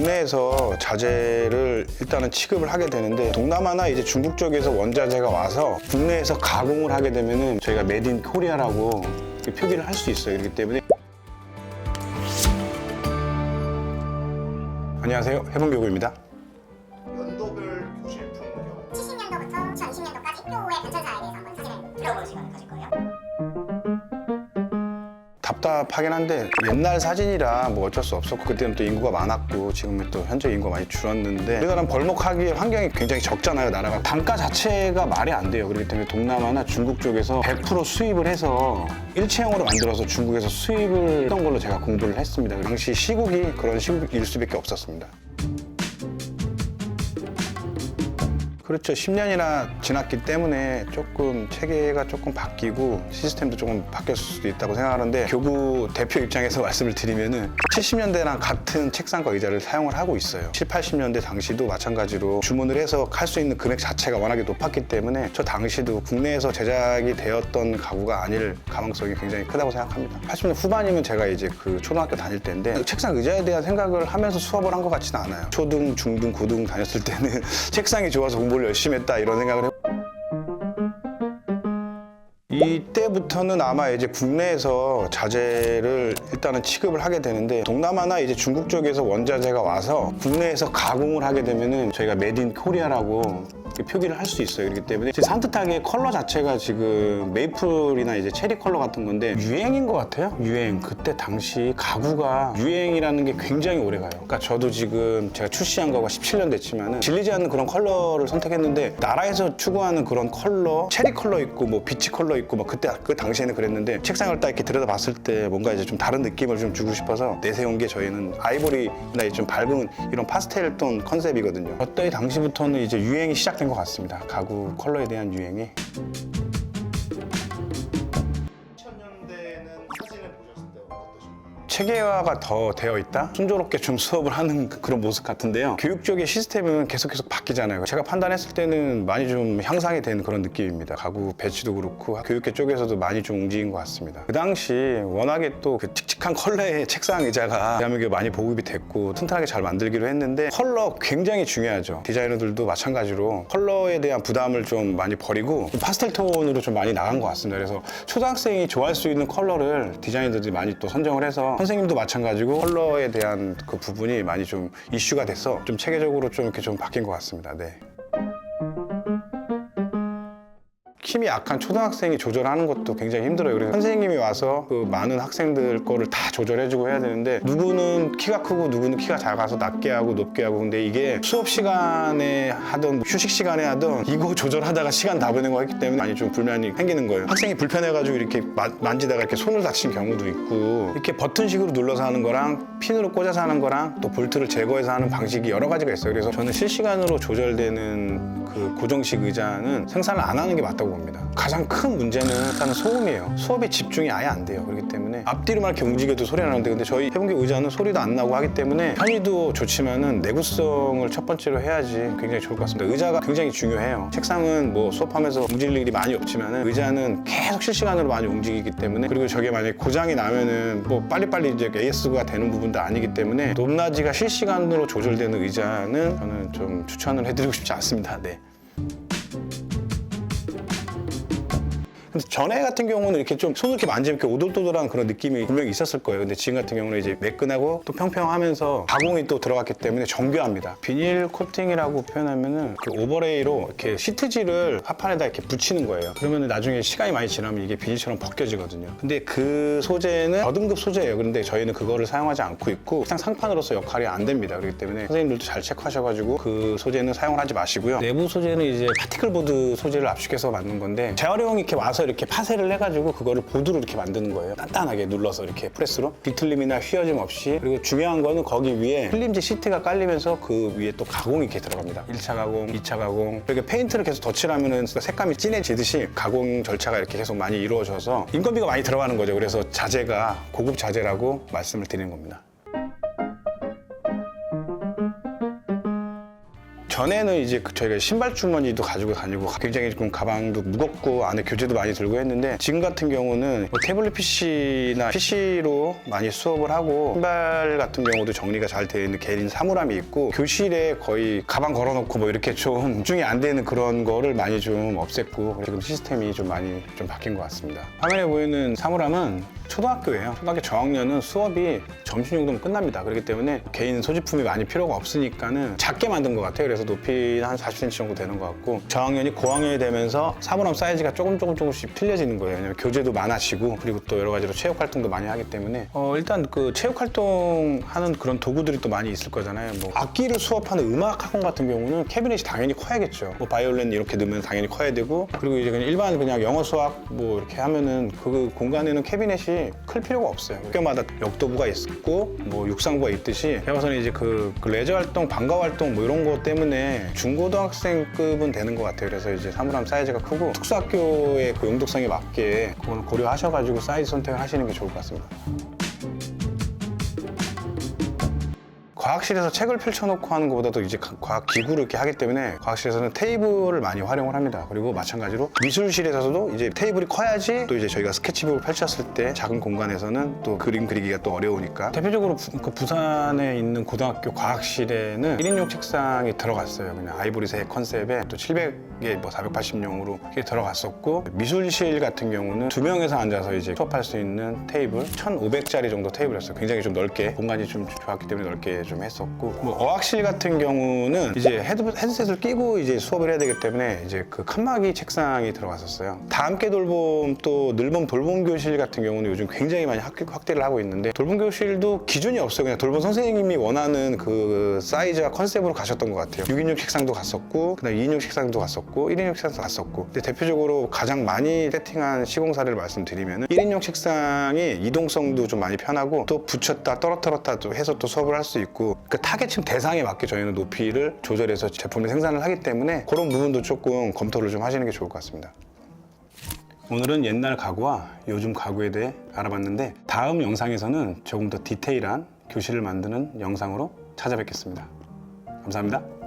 국내에서 자재를 일단은 취급을 하게 되는데 동남아나 이제 중국 쪽에서 원자재가 와서 국내에서 가공을 하게 되면은 저희가 인 코리아라고 표기를 할 수 있어요. 그렇기 때문에 안녕하세요. 해본교구입니다. 답답하긴 한데 옛날 사진이라 뭐 어쩔 수 없었고 그때는 또 인구가 많았고 지금은 또 현재 인구가 많이 줄었는데 우리나라는 벌목하기에 환경이 굉장히 적잖아요 나라가. 단가 자체가 말이 안 돼요. 그렇기 때문에 동남아나 중국 쪽에서 100% 수입을 해서 일체형으로 만들어서 중국에서 수입을 했던 걸로 제가 공부를 했습니다. 당시 시국이 그런 시국일 수밖에 없었습니다 그렇죠. 10년이나 지났기 때문에 조금 체계가 조금 바뀌고 시스템도 조금 바뀌었을 수도 있다고 생각하는데 교구 대표 입장에서 말씀을 드리면은 70년대랑 같은 책상과 의자를 사용을 하고 있어요. 7, 80년대 당시도 마찬가지로 주문을 해서 할 수 있는 금액 자체가 워낙에 높았기 때문에 저 당시도 국내에서 제작이 되었던 가구가 아닐 가능성이 굉장히 크다고 생각합니다. 80년대 후반이면 제가 이제 그 초등학교 다닐 때인데 책상 의자에 대한 생각을 하면서 수업을 한 것 같지는 않아요. 초등, 중등, 고등 다녔을 때는 책상이 좋아서 공부를 열심히 했다 이런 생각을 해. 이때부터는 아마 이제 국내에서 자재를 일단은 취급을 하게 되는데 동남아나 이제 중국 쪽에서 원자재가 와서 국내에서 가공을 하게 되면은 저희가 인 코리아라고 표기를 할 수 있어요. 그렇기 때문에 지금 산뜻하게 컬러 자체가 지금 메이플이나 이제 체리 컬러 같은 건데 유행인 것 같아요. 유행. 그때 당시 가구가 유행이라는 게 굉장히 오래 가요. 그러니까 저도 지금 제가 출시한 거가 17년 됐지만은 질리지 않는 그런 컬러를 선택했는데 나라에서 추구하는 그런 컬러, 체리 컬러 있고 뭐 비치 컬러 있고 막 그때 그 당시에는 그랬는데 책상을 딱 이렇게 들여다봤을 때 뭔가 이제 좀 다른 느낌을 좀 주고 싶어서 내세운 게 저희는 아이보리나 좀 밝은 이런 파스텔 톤 컨셉이거든요. 그때 당시부터는 이제 유행이 시작된 것 같습니다. 가구 컬러에 대한 유행이. 체계화가 더 되어 있다? 순조롭게 좀 수업을 하는 그런 모습 같은데요. 교육 쪽의 시스템은 계속 계속 바뀌잖아요. 제가 판단했을 때는 많이 좀 향상이 된 그런 느낌입니다. 가구 배치도 그렇고 교육계 쪽에서도 많이 좀 움직인 것 같습니다. 그 당시 워낙에 또 그 칙칙한 컬러의 책상 의자가 대한민국에 많이 보급이 됐고 튼튼하게 잘 만들기로 했는데 컬러 굉장히 중요하죠. 디자이너들도 마찬가지로 컬러에 대한 부담을 좀 많이 버리고 파스텔 톤으로 좀 많이 나간 것 같습니다. 그래서 초등학생이 좋아할 수 있는 컬러를 디자이너들이 많이 또 선정을 해서 선생님도 마찬가지고 컬러에 대한 그 부분이 많이 좀 이슈가 돼서 좀 체계적으로 좀 이렇게 좀 바뀐 것 같습니다. 네. 힘이 약한 초등학생이 조절하는 것도 굉장히 힘들어요. 그래서 선생님이 와서 그 많은 학생들 거를 다 조절해주고 해야 되는데 누구는 키가 크고 누구는 키가 작아서 낮게 하고 높게 하고 근데 이게 수업 시간에 하던 휴식 시간에 하던 이거 조절하다가 시간 다 보낸 거 했기 때문에 많이 좀 불만이 생기는 거예요. 학생이 불편해가지고 이렇게 마- 만지다가 이렇게 손을 다친 경우도 있고 이렇게 버튼식으로 눌러서 하는 거랑 핀으로 꽂아서 하는 거랑 또 볼트를 제거해서 하는 방식이 여러 가지가 있어요. 그래서 저는 실시간으로 조절되는 그 고정식 의자는 생산을 안 하는 게 맞다고 봅니다. 가장 큰 문제는 일단은 소음이에요. 수업에 집중이 아예 안 돼요. 그렇기 때문에 앞뒤로만 이렇게 움직여도 소리가 나는데 근데 저희 해본기 의자는 소리도 안 나고 하기 때문에 편의도 좋지만은 내구성을 첫 번째로 해야지 굉장히 좋을 것 같습니다. 의자가 굉장히 중요해요. 책상은 뭐 수업하면서 움직일 일이 많이 없지만은 의자는 계속 실시간으로 많이 움직이기 때문에 그리고 저게 만약에 고장이 나면은 뭐 빨리빨리 이제 AS가 되는 부분도 아니기 때문에 높낮이가 실시간으로 조절되는 의자는 저는 좀 추천을 해드리고 싶지 않습니다. 네. 근데 전에 같은 경우는 이렇게 좀 손을 이렇게 만지면 이렇게 오돌도돌한 그런 느낌이 분명히 있었을 거예요. 근데 지금 같은 경우는 이제 매끈하고 또 평평하면서 가공이 또 들어갔기 때문에 정교합니다. 비닐 코팅이라고 표현하면은 그 오버레이로 이렇게 시트지를 화판에다 이렇게 붙이는 거예요. 그러면 나중에 시간이 많이 지나면 이게 비닐처럼 벗겨지거든요. 근데 그 소재는 저등급 소재예요. 그런데 저희는 그거를 사용하지 않고 있고 그냥 상판으로서 역할이 안 됩니다. 그렇기 때문에 선생님들도 잘 체크하셔가지고 그 소재는 사용을 하지 마시고요. 내부 소재는 이제 파티클 보드 소재를 압축해서 만든 건데 재활용이 이렇게 와서 이렇게 파쇄를 해가지고 그거를 보드로 이렇게 만드는 거예요. 단단하게 눌러서 이렇게 프레스로 비틀림이나 휘어짐 없이 그리고 중요한 거는 거기 위에 필름지 시트가 깔리면서 그 위에 또 가공이 이렇게 들어갑니다. 1차 가공, 2차 가공 이렇게 페인트를 계속 덧칠하면은 색감이 진해지듯이 가공 절차가 이렇게 계속 많이 이루어져서 인건비가 많이 들어가는 거죠. 그래서 자재가 고급 자재라고 말씀을 드리는 겁니다. 전에는 이제 그 저희가 신발 주머니도 가지고 다니고 굉장히 좀 가방도 무겁고 안에 교재도 많이 들고 했는데 지금 같은 경우는 뭐 태블릿 PC나 PC로 많이 수업을 하고 신발 같은 경우도 정리가 잘 되어 있는 개인 사물함이 있고 교실에 거의 가방 걸어놓고 뭐 이렇게 좀 집중이 안 되는 그런 거를 많이 좀 없앴고 지금 시스템이 좀 많이 좀 바뀐 것 같습니다. 화면에 보이는 사물함은 초등학교예요. 초등학교 저학년은 수업이 점심 정도면 끝납니다. 그렇기 때문에 개인 소지품이 많이 필요가 없으니까는 작게 만든 것 같아요. 그래서 높이 한 40cm 정도 되는 것 같고 저학년이 고학년이 되면서 사물함 사이즈가 조금 조금 조금씩 틀려지는 거예요. 왜냐면 교재도 많아지고 그리고 또 여러 가지로 체육 활동도 많이 하기 때문에 어, 일단 그 체육 활동 하는 그런 도구들이 또 많이 있을 거잖아요. 뭐 악기를 수업하는 음악 학원 같은 경우는 캐비넷이 당연히 커야겠죠. 뭐 바이올린 이렇게 넣으면 당연히 커야 되고 그리고 이제 그냥 일반 그냥 영어 수학 뭐 이렇게 하면은 그 공간에는 캐비넷이 클 필요가 없어요. 학교마다 역도부가 있고 뭐 육상부가 있듯이 제가 봐서는 이제 그, 그 레저 활동, 방과 활동 뭐 이런 거 때문에 중고등학생급은 되는 것 같아요. 그래서 이제 사물함 사이즈가 크고 특수학교의 그 용도성에 맞게 그걸 고려하셔가지고 사이즈 선택을 하시는 게 좋을 것 같습니다. 과학실에서 책을 펼쳐놓고 하는 것보다도 이제 가- 과학 기구를 이렇게 하기 때문에 과학실에서는 테이블을 많이 활용을 합니다. 그리고 마찬가지로 미술실에서도 이제 테이블이 커야지 또 이제 저희가 스케치북을 펼쳤을 때 작은 공간에서는 또 그림 그리기가 또 어려우니까 대표적으로 부, 그 부산에 있는 고등학교 과학실에는 1인용 책상이 들어갔어요. 그냥 아이보리색 컨셉에 또 700 에뭐 480용으로 이렇게 들어갔었고 미술실 같은 경우는 두 명에서 앉아서 이제 수업할 수 있는 테이블 1,500짜리 정도 테이블이었어요. 굉장히 좀 넓게 공간이 좀 좋았기 때문에 넓게 좀 했었고 뭐 어학실 같은 경우는 이제 헤드, 헤드셋을 끼고 이제 수업을 해야 되기 때문에 이제 그 칸막이 책상이 들어갔었어요. 다 함께 돌봄 또 늘봄 돌봄 교실 같은 경우는 요즘 굉장히 많이 확, 확대를 하고 있는데 돌봄 교실도 기준이 없어요. 그냥 돌봄 선생님이 원하는 그 사이즈와 컨셉으로 가셨던 것 같아요. 6인용 책상도 갔었고 그다음 2인용 책상도 갔었고 1인용 책상도 갔었고 근데 대표적으로 가장 많이 세팅한 시공사를 말씀드리면 1인용 책상이 이동성도 좀 많이 편하고 또 붙였다 떨어뜨렸다 또 해서 또 수업을 할 수 있고 그 타겟층 대상에 맞게 저희는 높이를 조절해서 제품을 생산을 하기 때문에 그런 부분도 조금 검토를 좀 하시는 게 좋을 것 같습니다. 오늘은 옛날 가구와 요즘 가구에 대해 알아봤는데 다음 영상에서는 조금 더 디테일한 교실을 만드는 영상으로 찾아뵙겠습니다. 감사합니다.